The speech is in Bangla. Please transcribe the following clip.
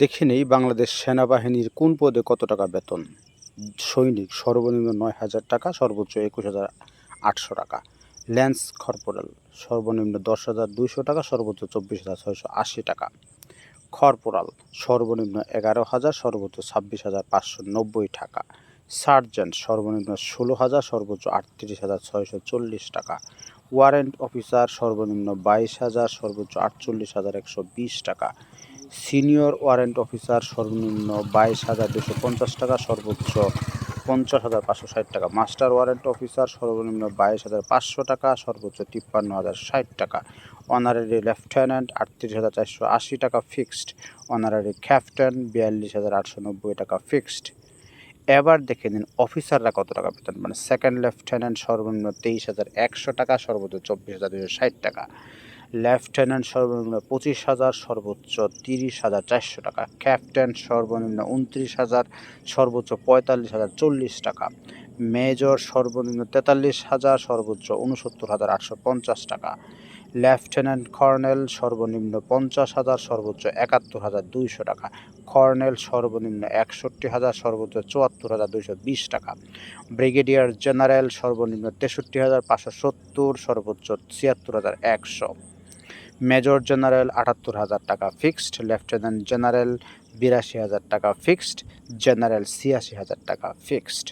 দেখে নেই বাংলাদেশ সেনাবাহিনীর কোন পদে কত টাকা বেতন? সৈনিক, সর্বনিম্ন নয় হাজার টাকা, সর্বোচ্চ একুশ হাজার আটশো টাকা। ল্যান্স খরপোরাল সর্বনিম্ন দশ হাজার দুইশো টাকা, সর্বোচ্চ চব্বিশ হাজার ছয়শো আশি টাকা। কর্পোরাল, সর্বনিম্ন এগারো হাজার, সর্বোচ্চ ছাব্বিশ হাজার পাঁচশো নব্বই টাকা। সার্জেন্ট, সর্বনিম্ন ষোলো হাজার, সর্বোচ্চ আটত্রিশ হাজার ছয়শো চল্লিশ টাকা। ওয়ারেন্ট অফিসার, সর্বনিম্ন বাইশ হাজার, সর্বোচ্চ আটচল্লিশ হাজার একশো বিশ টাকা। সিনিয়র ওয়ারেন্ট অফিসার সর্বনিম্ন বাইশ হাজার দুশো পঞ্চাশ টাকা, সর্বোচ্চ পঞ্চাশ হাজার পাঁচশো ষাট টাকা। মাস্টার ওয়ারেন্ট অফিসার সর্বনিম্ন বাইশ হাজার পাঁচশো টাকা, সর্বোচ্চ তিপ্পান্ন হাজার ষাট টাকা। অনারারি লেফটেন্যান্ট আটত্রিশ হাজার চারশো আশি টাকা ফিক্সড। অনারারি ক্যাপ্টেন বিয়াল্লিশ হাজার আটশো নব্বই টাকা ফিক্সড। এবার দেখে নিন অফিসাররা কত টাকা পেতেন মানে সেকেন্ড লেফটেন্যান্ট সর্বনিম্ন তেইশ হাজার একশো টাকা, সর্বোচ্চ চব্বিশ হাজার দুশো ষাট টাকা। লেফটেন্যান্ট সর্বনিম্ন পঁচিশ হাজার, সর্বোচ্চ তিরিশ হাজার চারশো টাকা। ক্যাপ্টেন সর্বনিম্ন উনত্রিশ হাজার, সর্বোচ্চ পঁয়তাল্লিশ হাজার চল্লিশ টাকা। মেজর সর্বনিম্ন তেতাল্লিশ হাজার, সর্বোচ্চ উনসত্তর হাজার আটশো পঞ্চাশ টাকা। লেফটেন্যান্ট কর্নেল সর্বনিম্ন পঞ্চাশ হাজার, সর্বোচ্চ একাত্তর হাজার দুইশো টাকা। কর্নেল সর্বনিম্ন একষট্টি হাজার, সর্বোচ্চ চুয়াত্তর হাজার দুইশো বিশ টাকা। ব্রিগেডিয়ার জেনারেল সর্বনিম্ন তেষট্টি হাজার, পাঁচশো সত্তর, সর্বোচ্চ ছিয়াত্তর হাজার একশো। মেজর জেনারেল আটাত্তর হাজার টাকা ফিক্সড, লেফটেন্যান্ট জেনারেল বিরাশি হাজার টাকা ফিক্সড, জেনারেল ছিয়াশি হাজার টাকা ফিক্সড।